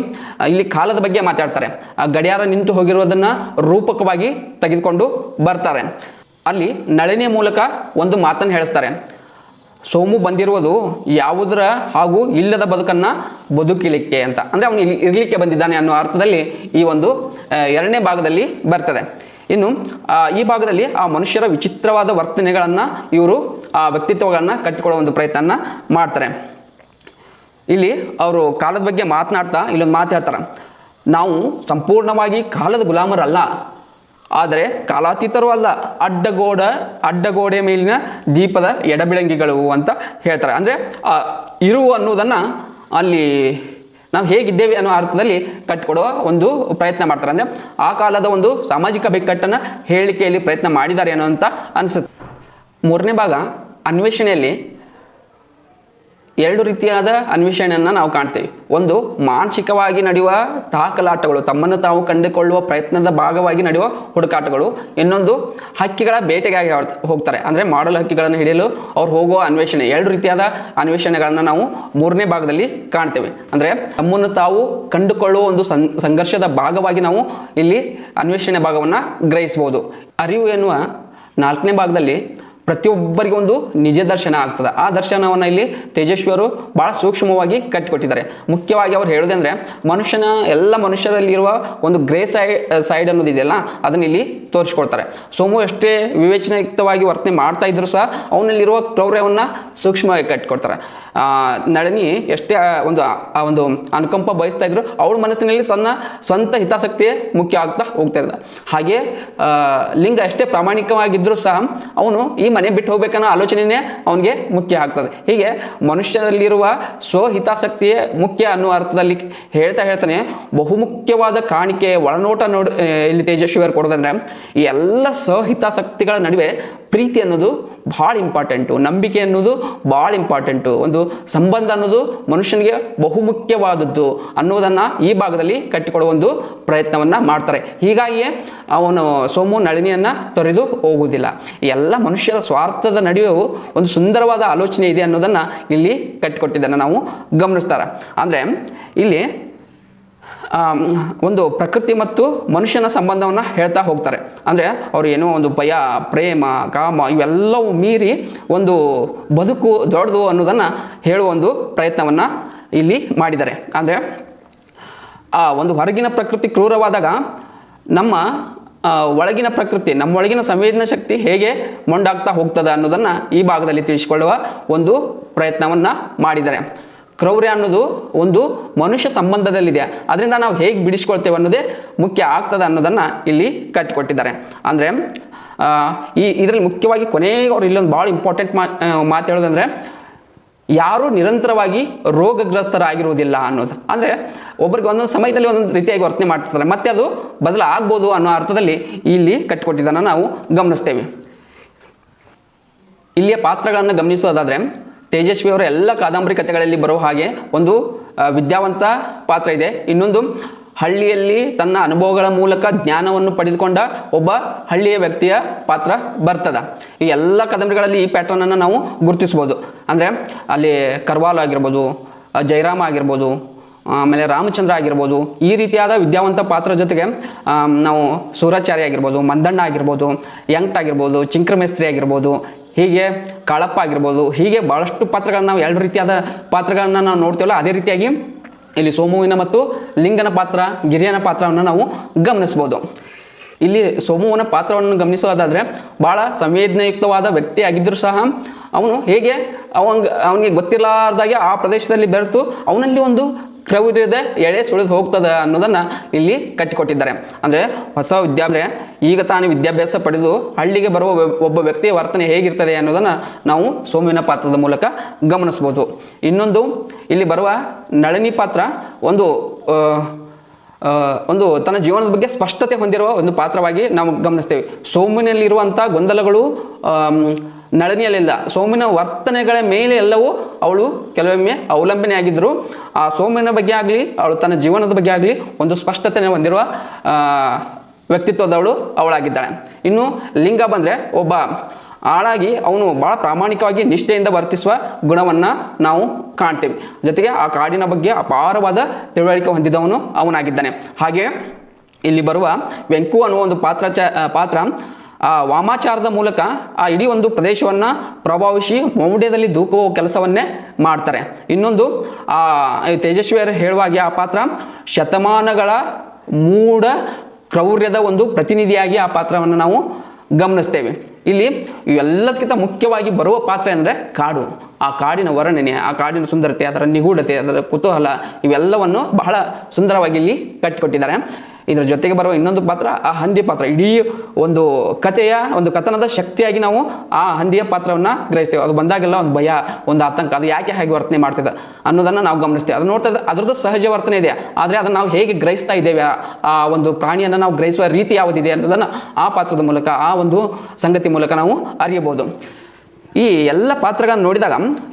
ಇಲ್ಲಿ ಕಾಲದ ಬಗ್ಗೆ ಮಾತಾಡ್ತಾರೆ. ಗಡಿಯಾರ ನಿಂತು ಹೋಗಿರುವುದನ್ನು ರೂಪಕವಾಗಿ ತೆಗೆದುಕೊಂಡು ಬರ್ತಾರೆ. ಅಲ್ಲಿ ನಳಿನಿಯ ಮೂಲಕ ಒಂದು ಮಾತನ್ನು ಹೇಳಿಸ್ತಾರೆ. ಸೋಮು ಬಂದಿರುವುದು ಯಾವುದರ ಹಾಗೂ ಇಲ್ಲದ ಬದುಕನ್ನು ಬದುಕಿಲಿಕ್ಕೆ ಅಂತ. ಅಂದರೆ ಅವನು ಇಲ್ಲಿ ಇರಲಿಕ್ಕೆ ಬಂದಿದ್ದಾನೆ ಅನ್ನೋ ಅರ್ಥದಲ್ಲಿ ಈ ಒಂದು ಎರಡನೇ ಭಾಗದಲ್ಲಿ ಬರ್ತದೆ. ಇನ್ನು ಈ ಭಾಗದಲ್ಲಿ ಆ ಮನುಷ್ಯರ ವಿಚಿತ್ರವಾದ ವರ್ತನೆಗಳನ್ನು ಇವರು ಆ ವ್ಯಕ್ತಿತ್ವಗಳನ್ನು ಕಟ್ಟಿಕೊಳ್ಳೋ ಒಂದು ಪ್ರಯತ್ನ ಮಾಡ್ತಾರೆ. ಇಲ್ಲಿ ಅವರು ಕಾಲದ ಬಗ್ಗೆ ಮಾತನಾಡ್ತಾ ಇಲ್ಲೊಂದು ಮಾತು ಹೇಳ್ತಾರೆ. ನಾವು ಸಂಪೂರ್ಣವಾಗಿ ಕಾಲದ ಗುಲಾಮರಲ್ಲ. ಆದರೆ ಕಾಲಾತೀತರು ಅಲ್ಲ, ಅಡ್ಡಗೋಡ, ಅಡ್ಡಗೋಡೆ ಮೇಲಿನ ದೀಪದ ಎಡಬಿಳಂಗಿಗಳು ಅಂತ ಹೇಳ್ತಾರೆ. ಅಂದರೆ ಇರು ಅನ್ನೋದನ್ನು ಅಲ್ಲಿ ನಾವು ಹೇಗಿದ್ದೇವೆ ಅನ್ನೋ ಅರ್ಥದಲ್ಲಿ ಕಟ್ಟಿಕೊಡುವ ಒಂದು ಪ್ರಯತ್ನ ಮಾಡ್ತಾರೆ. ಅಂದರೆ, ಆ ಕಾಲದ ಒಂದು ಸಾಮಾಜಿಕ ಬಿಕ್ಕಟ್ಟನ್ನು ಹೇಳಿಕೆಯಲ್ಲಿ ಪ್ರಯತ್ನ ಮಾಡಿದ್ದಾರೆ ಅನ್ನೋ ಅಂತ ಅನಿಸುತ್ತೆ. ಮೂರನೇ ಭಾಗ, ಅನ್ವೇಷಣೆಯಲ್ಲಿ ಎರಡು ರೀತಿಯಾದ ಅನ್ವೇಷಣೆಯನ್ನು ನಾವು ಕಾಣ್ತೇವೆ. ಒಂದು, ಮಾನಸಿಕವಾಗಿ ನಡೆಯುವ ತಾಕಲಾಟಗಳು ತಮ್ಮನ್ನು ತಾವು ಕಂಡುಕೊಳ್ಳುವ ಪ್ರಯತ್ನದ ಭಾಗವಾಗಿ ನಡೆಯುವ ಹುಡುಕಾಟಗಳು. ಇನ್ನೊಂದು, ಹಕ್ಕಿಗಳ ಬೇಟೆಗಾಗಿ ಹೋಗ್ತಾರೆ. ಅಂದರೆ ಮಾಡಲ್ ಹಕ್ಕಿಗಳನ್ನು ಹಿಡಿಯಲು ಅವ್ರು ಹೋಗುವ ಅನ್ವೇಷಣೆ. ಎರಡು ರೀತಿಯಾದ ಅನ್ವೇಷಣೆಗಳನ್ನು ನಾವು ಮೂರನೇ ಭಾಗದಲ್ಲಿ ಕಾಣ್ತೇವೆ. ಅಂದರೆ ತಮ್ಮನ್ನು ತಾವು ಕಂಡುಕೊಳ್ಳುವ ಒಂದು ಸಂಘರ್ಷದ ಭಾಗವಾಗಿ ನಾವು ಇಲ್ಲಿ ಅನ್ವೇಷಣೆ ಭಾಗವನ್ನು ಗ್ರಹಿಸ್ಬೋದು. ಅರಿವು ಎನ್ನುವ ನಾಲ್ಕನೇ ಭಾಗದಲ್ಲಿ ಪ್ರತಿಯೊಬ್ಬರಿಗೊಂದು ನಿಜ ದರ್ಶನ ಆಗ್ತದೆ. ಆ ದರ್ಶನವನ್ನು ಇಲ್ಲಿ ತೇಜಸ್ವಿಯವರು ಭಾಳ ಸೂಕ್ಷ್ಮವಾಗಿ ಕಟ್ಟಿಕೊಟ್ಟಿದ್ದಾರೆ. ಮುಖ್ಯವಾಗಿ ಅವ್ರು ಹೇಳೋದಂದ್ರೆ ಮನುಷ್ಯನ ಎಲ್ಲ ಮನುಷ್ಯರಲ್ಲಿರುವ ಒಂದು ಗ್ರೇ ಸೈ, ಸೈಡ್ ಅನ್ನೋದು ಇದೆಯಲ್ಲ ಅದನ್ನ ಇಲ್ಲಿ ತೋರಿಸ್ಕೊಡ್ತಾರೆ. ಸೋಮು ಎಷ್ಟೇ ವಿವೇಚನಾಯುಕ್ತವಾಗಿ ವರ್ತನೆ ಮಾಡ್ತಾ ಇದ್ರು ಸಹ ಅವನಲ್ಲಿರುವ ಕ್ರೌರ್ಯವನ್ನು ಸೂಕ್ಷ್ಮವಾಗಿ ಕಟ್ಕೊಡ್ತಾರೆ ನಳಿನಿ ಎಷ್ಟೇ ಒಂದು, ಆ, ಒಂದು ಅನುಕಂಪ ಬಯಸ್ತಾ ಇದ್ರು ಅವಳ ಮನಸ್ಸಿನಲ್ಲಿ ತನ್ನ ಸ್ವಂತ ಹಿತಾಸಕ್ತಿಯೇ ಮುಖ್ಯ ಆಗ್ತಾ ಹೋಗ್ತಾ ಇದ್ದ ಹಾಗೆ ಲಿಂಗ ಎಷ್ಟೇ ಪ್ರಾಮಾಣಿಕವಾಗಿದ್ದರೂ ಸಹ ಅವನು ಈ ಮನೆ ಬಿಟ್ಟು ಹೋಗ್ಬೇಕನ್ನೋ ಆಲೋಚನೆಯೇ ಅವನಿಗೆ ಮುಖ್ಯ ಆಗ್ತದೆ. ಹೀಗೆ ಮನುಷ್ಯನಲ್ಲಿರುವ ಸ್ವಹಿತಾಸಕ್ತಿಯೇ ಮುಖ್ಯ ಅನ್ನುವ ಅರ್ಥದಲ್ಲಿ ಹೇಳ್ತಾ ಹೇಳ್ತಾನೆ ಬಹುಮುಖ್ಯವಾದ ಕಾಣಿಕೆ ಒಳನೋಟ ನೋಡಿ ಇಲ್ಲಿ ತೇಜಸ್ವಿಯವರು ಕೊಡೋದಂದ್ರೆ ಈ ಎಲ್ಲ ಸಹಿತಾಸಕ್ತಿಗಳ ನಡುವೆ ಪ್ರೀತಿ ಅನ್ನೋದು ಭಾಳ ಇಂಪಾರ್ಟೆಂಟು ನಂಬಿಕೆ ಅನ್ನೋದು ಭಾಳ ಇಂಪಾರ್ಟೆಂಟು ಒಂದು ಸಂಬಂಧ ಅನ್ನೋದು ಮನುಷ್ಯನಿಗೆ ಬಹುಮುಖ್ಯವಾದದ್ದು ಅನ್ನೋದನ್ನು ಈ ಭಾಗದಲ್ಲಿ ಕಟ್ಟಿಕೊಡುವ ಒಂದು ಪ್ರಯತ್ನವನ್ನು ಮಾಡ್ತಾರೆ. ಹೀಗಾಗಿಯೇ ಅವನು ಸೋಮು, ನಳಿನಿಯನ್ನು ತೊರೆದು ಹೋಗುವುದಿಲ್ಲ. ಎಲ್ಲ ಮನುಷ್ಯರ ಸ್ವಾರ್ಥದ ನಡುವೆಯೂ ಒಂದು ಸುಂದರವಾದ ಆಲೋಚನೆ ಇದೆ ಅನ್ನೋದನ್ನು ಇಲ್ಲಿ ಕಟ್ಟಿಕೊಟ್ಟಿದ್ದನ್ನು ನಾವು ಗಮನಿಸ್ತಾರೆ. ಅಂದರೆ ಇಲ್ಲಿ ಒಂದು ಪ್ರಕೃತಿ ಮತ್ತು ಮನುಷ್ಯನ ಸಂಬಂಧವನ್ನು ಹೇಳ್ತಾ ಹೋಗ್ತಾರೆ. ಅಂದರೆ ಅವರು ಏನೋ ಒಂದು ಭಯ, ಪ್ರೇಮ, ಕಾಮ ಇವೆಲ್ಲವೂ ಮೀರಿ ಒಂದು ಬದುಕು ದೊಡ್ಡದು ಅನ್ನೋದನ್ನು ಹೇಳುವ ಒಂದು ಪ್ರಯತ್ನವನ್ನು ಇಲ್ಲಿ ಮಾಡಿದ್ದಾರೆ. ಅಂದರೆ, ಆ ಒಂದು ಹೊರಗಿನ ಪ್ರಕೃತಿ ಕ್ರೂರವಾದಾಗ ನಮ್ಮ ಒಳಗಿನ ಪ್ರಕೃತಿ ನಮ್ಮೊಳಗಿನ ಸಂವೇದನಾ ಶಕ್ತಿ ಹೇಗೆ ಮೊಂಡಾಗ್ತಾ ಹೋಗ್ತದೆ ಅನ್ನೋದನ್ನು ಈ ಭಾಗದಲ್ಲಿ ತಿಳಿಸಿಕೊಳ್ಳುವ ಒಂದು ಪ್ರಯತ್ನವನ್ನು ಮಾಡಿದ್ದಾರೆ. ಕ್ರೌರ್ಯ ಅನ್ನೋದು ಒಂದು ಮನುಷ್ಯ ಸಂಬಂಧದಲ್ಲಿದೆ. ಅದರಿಂದ ನಾವು ಹೇಗೆ ಬಿಡಿಸ್ಕೊಳ್ತೇವೆ ಅನ್ನೋದೇ ಮುಖ್ಯ ಆಗ್ತದೆ ಅನ್ನೋದನ್ನು ಇಲ್ಲಿ ಕಟ್ಟಿಕೊಟ್ಟಿದ್ದಾರೆ. ಅಂದರೆ ಈ ಇದರಲ್ಲಿ ಮುಖ್ಯವಾಗಿ ಕೊನೆಗೆ ಅವ್ರು ಇಲ್ಲೊಂದು ಭಾಳ ಇಂಪಾರ್ಟೆಂಟ್ ಮಾತು ಹೇಳೋದಂದರೆ, ಯಾರು ನಿರಂತರವಾಗಿ ರೋಗಗ್ರಸ್ತರಾಗಿರುವುದಿಲ್ಲ ಅನ್ನೋದು. ಅಂದರೆ, ಒಬ್ಬರಿಗೆ ಒಂದೊಂದು ಸಮಯದಲ್ಲಿ ಒಂದೊಂದು ರೀತಿಯಾಗಿ ವರ್ತನೆ ಮಾಡ್ತಿರ್ತಾರೆ. ಮತ್ತೆ ಅದು ಬದಲಾಗ್ಬೋದು ಅನ್ನೋ ಅರ್ಥದಲ್ಲಿ ಇಲ್ಲಿ ಕಟ್ಟಿಕೊಟ್ಟಿದ್ದನ್ನು ನಾವು ಗಮನಿಸ್ತೇವೆ. ಇಲ್ಲಿಯ ಪಾತ್ರಗಳನ್ನು ಗಮನಿಸೋದಾದರೆ ತೇಜಸ್ವಿ ಅವರ ಎಲ್ಲ ಕಾದಂಬರಿ ಕಥೆಗಳಲ್ಲಿ ಬರುವ ಹಾಗೆ ಒಂದು ವಿದ್ಯಾವಂತ ಪಾತ್ರ ಇದೆ. ಇನ್ನೊಂದು, ಹಳ್ಳಿಯಲ್ಲಿ ತನ್ನ ಅನುಭವಗಳ ಮೂಲಕ ಜ್ಞಾನವನ್ನು ಪಡೆದುಕೊಂಡ ಒಬ್ಬ ಹಳ್ಳಿಯ ವ್ಯಕ್ತಿಯ ಪಾತ್ರ ಬರ್ತದ. ಈ ಎಲ್ಲ ಕಾದಂಬರಿಗಳಲ್ಲಿ ಈ ಪ್ಯಾಟರ್ನನ್ನು ನಾವು ಗುರುತಿಸ್ಬೋದು. ಅಂದರೆ ಅಲ್ಲಿ ಕರ್ವಾಲ್ ಆಗಿರ್ಬೋದು ಜೈರಾಮ ಆಗಿರ್ಬೋದು ಆಮೇಲೆ ರಾಮಚಂದ್ರ ಆಗಿರ್ಬೋದು, ಈ ರೀತಿಯಾದ ವಿದ್ಯಾವಂತ ಪಾತ್ರ ಜೊತೆಗೆ ನಾವು ಸೂರಾಚಾರ್ಯ ಆಗಿರ್ಬೋದು, ಮಂದಣ್ಣ ಆಗಿರ್ಬೋದು ಯಂಕ್ಟ್ ಆಗಿರ್ಬೋದು, ಚಿಂಕ್ರಮೇಸ್ತ್ರಿ ಆಗಿರ್ಬೋದು, ಹೀಗೆ ಕಾಳಪ್ಪ ಆಗಿರ್ಬೋದು, ಹೀಗೆ ಭಾಳಷ್ಟು ಪಾತ್ರಗಳನ್ನ ನಾವು ಎರಡು ರೀತಿಯಾದ ಪಾತ್ರಗಳನ್ನು ನಾವು ನೋಡ್ತೇವಲ್ಲ, ಅದೇ ರೀತಿಯಾಗಿ ಇಲ್ಲಿ ಸೋಮುವಿನ ಮತ್ತು ಲಿಂಗನ ಪಾತ್ರ, ಗಿರಿಯನ ಪಾತ್ರವನ್ನು ನಾವು ಗಮನಿಸ್ಬೋದು. ಇಲ್ಲಿ ಸೋಮುವನ ಪಾತ್ರವನ್ನು ಗಮನಿಸೋದಾದರೆ ಭಾಳ ಸಂವೇದನಾಯುಕ್ತವಾದ ವ್ಯಕ್ತಿ ಆಗಿದ್ದರೂ ಸಹ, ಅವನು ಹೇಗೆ ಅವಂಗೆ, ಅವನಿಗೆ ಗೊತ್ತಿರಲಾರ್ದಾಗೆ ಆ ಪ್ರದೇಶದಲ್ಲಿ ಬೆರೆತು, ಅವನಲ್ಲಿ ಒಂದು ಕ್ರೌರ್ಯದ ಎಳೆ ಸುಳಿದು ಹೋಗ್ತದೆ ಅನ್ನೋದನ್ನು ಇಲ್ಲಿ ಕಟ್ಟಿಕೊಟ್ಟಿದ್ದಾರೆ. ಅಂದರೆ ಹೊಸ ವಿದ್ಯಾಭ್ಯಾಸ ಈಗ ತಾನೇ ವಿದ್ಯಾಭ್ಯಾಸ ಪಡೆದು ಹಳ್ಳಿಗೆ ಬರುವ ಒಬ್ಬ ವ್ಯಕ್ತಿಯ ವರ್ತನೆ ಹೇಗಿರ್ತದೆ ಅನ್ನೋದನ್ನು ನಾವು ಸೋಮುವಿನ ಪಾತ್ರದ ಮೂಲಕ ಗಮನಿಸ್ಬೋದು. ಇನ್ನೊಂದು, ಇಲ್ಲಿ ಬರುವ ನಳಿನಿ ಪಾತ್ರ ಒಂದು ಒಂದು ತನ್ನ ಜೀವನದ ಬಗ್ಗೆ ಸ್ಪಷ್ಟತೆ ಹೊಂದಿರುವ ಒಂದು ಪಾತ್ರವಾಗಿ ನಾವು ಗಮನಿಸ್ತೇವೆ. ಸೋಮಿನಲ್ಲಿರುವಂಥ ಗೊಂದಲಗಳು ನಳಿನಿಯಲ್ಲಿಲ್ಲ ಸೋಮಿನ ವರ್ತನೆಗಳ ಮೇಲೆ ಎಲ್ಲವೂ ಅವಳು ಕೆಲವೊಮ್ಮೆ ಅವಲಂಬನೆ ಆಗಿದ್ದರು ಆ ಸೋಮಿನ ಬಗ್ಗೆ ಆಗಲಿ, ಅವಳು ತನ್ನ ಜೀವನದ ಬಗ್ಗೆ ಆಗಲಿ ಒಂದು ಸ್ಪಷ್ಟತೆಯನ್ನು ಹೊಂದಿರುವ ವ್ಯಕ್ತಿತ್ವದವಳು ಅವಳಾಗಿದ್ದಾಳೆ. ಇನ್ನು ಲಿಂಗ ಬಂದರೆ ಒಬ್ಬ ಆಳಾಗಿ ಅವನು ಭಾಳ ಪ್ರಾಮಾಣಿಕವಾಗಿ ನಿಷ್ಠೆಯಿಂದ ವರ್ತಿಸುವ ಗುಣವನ್ನು ನಾವು ಕಾಣ್ತೇವೆ. ಜೊತೆಗೆ ಆ ಕಾಡಿನ ಬಗ್ಗೆ ಅಪಾರವಾದ ತಿಳುವಳಿಕೆ ಹೊಂದಿದವನು ಅವನಾಗಿದ್ದಾನೆ. ಹಾಗೆ ಇಲ್ಲಿ ಬರುವ ವೆಂಕು ಅನ್ನುವ ಒಂದು ಪಾತ್ರ ಚ ಪಾತ್ರ ವಾಮಾಚಾರದ ಮೂಲಕ ಆ ಇಡೀ ಒಂದು ಪ್ರದೇಶವನ್ನು ಪ್ರಭಾವಿಸಿ ಮೌಢ್ಯದಲ್ಲಿ ದೂಕುವ ಕೆಲಸವನ್ನೇ ಮಾಡ್ತಾರೆ. ಇನ್ನೊಂದು, ಆ ತೇಜಸ್ವಿಯರು ಹೇಳುವಾಗೆ ಆ ಪಾತ್ರ, ಶತಮಾನಗಳ ಮೂಢ ಕ್ರೌರ್ಯದ ಒಂದು ಪ್ರತಿನಿಧಿಯಾಗಿ ಆ ಪಾತ್ರವನ್ನು ನಾವು ಗಮನಿಸ್ತೇವೆ. ಇಲ್ಲಿ ಇವೆಲ್ಲದಕ್ಕಿಂತ ಮುಖ್ಯವಾಗಿ ಬರುವ ಪಾತ್ರ ಅಂದರೆ ಕಾಡು. ಆ ಕಾಡಿನ ವರ್ಣನೆ, ಆ ಕಾಡಿನ ಸುಂದರತೆ, ಅದರ ನಿಗೂಢತೆ, ಅದರ ಕುತೂಹಲ, ಇವೆಲ್ಲವನ್ನು ಬಹಳ ಸುಂದರವಾಗಿ ಇಲ್ಲಿ ಕಟ್ಟಿಕೊಟ್ಟಿದ್ದಾರೆ. ಇದರ ಜೊತೆಗೆ ಬರುವ ಇನ್ನೊಂದು ಪಾತ್ರ, ಆ ಹಂದಿ ಪಾತ್ರ. ಇಡೀ ಒಂದು ಕಥೆಯ, ಒಂದು ಕಥನದ ಶಕ್ತಿಯಾಗಿ ನಾವು ಆ ಹಂದಿಯ ಪಾತ್ರವನ್ನು ಗ್ರಹಿಸ್ತೇವೆ. ಅದು ಬಂದಾಗೆಲ್ಲ ಒಂದು ಭಯ, ಒಂದು ಆತಂಕ, ಅದು ಯಾಕೆ ಹಾಗೆ ವರ್ತನೆ ಮಾಡ್ತಿದೆ ಅನ್ನೋದನ್ನು ನಾವು ಗಮನಿಸ್ತೇವೆ. ಅದು ನೋಡ್ತಾ ಅದ್ರದ್ದು ಸಹಜ ವರ್ತನೆ ಇದೆ. ಆದರೆ ಅದನ್ನು ನಾವು ಹೇಗೆ ಗ್ರಹಿಸ್ತಾ ಇದ್ದೇವೆ, ಆ- ಒಂದು ಪ್ರಾಣಿಯನ್ನು ನಾವು ಗ್ರಹಿಸುವ ರೀತಿ ಯಾವುದಿದೆ ಅನ್ನೋದನ್ನು ಆ ಪಾತ್ರದ ಮೂಲಕ, ಆ ಒಂದು ಸಂಗತಿ ಮೂಲಕ ನಾವು ಅರಿಯಬಹುದು. ಈ ಎಲ್ಲ ಪಾತ್ರಗಳನ್ನು ನೋಡಿದಾಗ,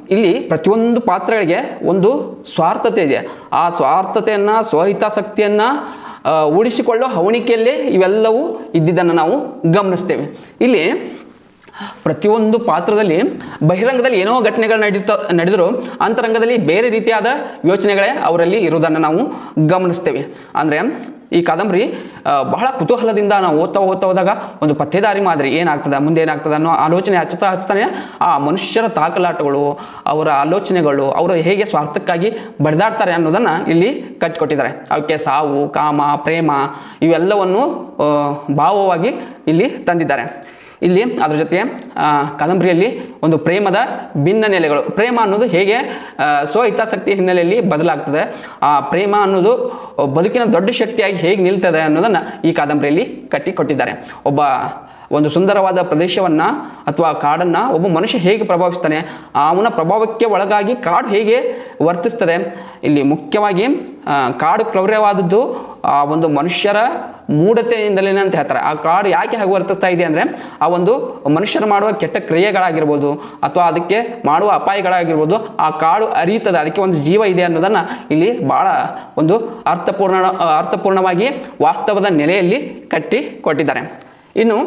ಇಲ್ಲಿ ಪ್ರತಿಯೊಂದು ಪಾತ್ರಗಳಿಗೆ ಒಂದು ಸ್ವಾರ್ಥತೆ ಇದೆ. ಆ ಸ್ವಾರ್ಥತೆಯನ್ನು ಸ್ವಹಿತಾಸಕ್ತಿಯನ್ನು ಉಳಿಸಿಕೊಳ್ಳೋ ಹವಣಿಕೆಯಲ್ಲೇ ಇವೆಲ್ಲವೂ ಇದ್ದಿದ್ದನ್ನು ನಾವು ಗಮನಿಸ್ತೇವೆ. ಇಲ್ಲಿ ಪ್ರತಿಯೊಂದು ಪಾತ್ರದಲ್ಲಿ ಬಹಿರಂಗದಲ್ಲಿ ಏನೋ ಘಟನೆಗಳು ನಡೀತ, ನಡೆದರೂ ಅಂತರಂಗದಲ್ಲಿ ಬೇರೆ ರೀತಿಯಾದ ಯೋಚನೆಗಳೇ ಅವರಲ್ಲಿ ಇರುವುದನ್ನು ನಾವು ಗಮನಿಸ್ತೇವೆ. ಅಂದರೆ ಈ ಕಾದಂಬರಿ ಬಹಳ ಕುತೂಹಲದಿಂದ ನಾವು ಓದ್ತಾ ಓದ್ತಾ ಹೋದಾಗ ಒಂದು ಪತ್ತೆದಾರಿ ಮಾದರಿ ಏನಾಗ್ತದೆ ಮುಂದೆ ಏನಾಗ್ತದೆ ಅನ್ನೋ ಆಲೋಚನೆ ಹಚ್ಚುತ್ತಾ ಹಚ್ತಾನೆ ಆ ಮನುಷ್ಯರ ತಾಕಲಾಟಗಳು, ಅವರ ಆಲೋಚನೆಗಳು, ಅವರು ಹೇಗೆ ಸ್ವಾರ್ಥಕ್ಕಾಗಿ ಬಡಿದಾಡ್ತಾರೆ ಅನ್ನೋದನ್ನು ಇಲ್ಲಿ ಕಟ್ಟಿಕೊಟ್ಟಿದ್ದಾರೆ ಅವಕ್ಕೆ ಸಾವು, ಕಾಮ, ಪ್ರೇಮ ಇವೆಲ್ಲವನ್ನು ಭಾವವಾಗಿ ಇಲ್ಲಿ ತಂದಿದ್ದಾರೆ. ಇಲ್ಲಿ ಅದ್ರ ಜೊತೆ ಕಾದಂಬರಿಯಲ್ಲಿ ಒಂದು ಪ್ರೇಮದ ಭಿನ್ನ ನೆಲೆಗಳು ಪ್ರೇಮ ಅನ್ನೋದು ಹೇಗೆ ಸ್ವ ಹಿತಾಸಕ್ತಿಯ ಹಿನ್ನೆಲೆಯಲ್ಲಿ ಬದಲಾಗ್ತದೆ, ಆ ಪ್ರೇಮ ಅನ್ನೋದು ಬದುಕಿನ ದೊಡ್ಡ ಶಕ್ತಿಯಾಗಿ ಹೇಗೆ ನಿಲ್ತದೆ ಅನ್ನೋದನ್ನು ಈ ಕಾದಂಬರಿಯಲ್ಲಿ ಕಟ್ಟಿಕೊಟ್ಟಿದ್ದಾರೆ. ಒಬ್ಬ ಒಂದು ಸುಂದರವಾದ ಪ್ರದೇಶವನ್ನು ಅಥವಾ ಕಾಡನ್ನು ಒಬ್ಬ ಮನುಷ್ಯ ಹೇಗೆ ಪ್ರಭಾವಿಸ್ತಾನೆ, ಅವನ ಪ್ರಭಾವಕ್ಕೆ ಒಳಗಾಗಿ ಕಾಡು ಹೇಗೆ ವರ್ತಿಸ್ತದೆ. ಇಲ್ಲಿ ಮುಖ್ಯವಾಗಿ ಕಾಡು ಕ್ರೌರ್ಯವಾದದ್ದು ಆ ಒಂದು ಮನುಷ್ಯರ ಮೂಢತೆಯಿಂದಲೇ ಅಂತ ಹೇಳ್ತಾರೆ. ಆ ಕಾಡು ಯಾಕೆ ಹಾಗೆ ವರ್ತಿಸ್ತಾ ಇದೆ ಅಂದರೆ ಆ ಒಂದು ಮನುಷ್ಯರು ಮಾಡುವ ಕೆಟ್ಟ ಕ್ರಿಯೆಗಳಾಗಿರ್ಬೋದು ಅಥವಾ ಅದಕ್ಕೆ ಮಾಡುವ ಅಪಾಯಗಳಾಗಿರ್ಬೋದು ಆ ಕಾಡು ಅರಿತದೆ, ಅದಕ್ಕೆ ಒಂದು ಜೀವ ಇದೆ ಅನ್ನೋದನ್ನು ಇಲ್ಲಿ ಭಾಳ ಒಂದು ಅರ್ಥಪೂರ್ಣ, ಅರ್ಥಪೂರ್ಣವಾಗಿ ವಾಸ್ತವದ ನೆಲೆಯಲ್ಲಿ ಕಟ್ಟಿ ಕೊಟ್ಟಿದ್ದಾರೆ. ಇನ್ನು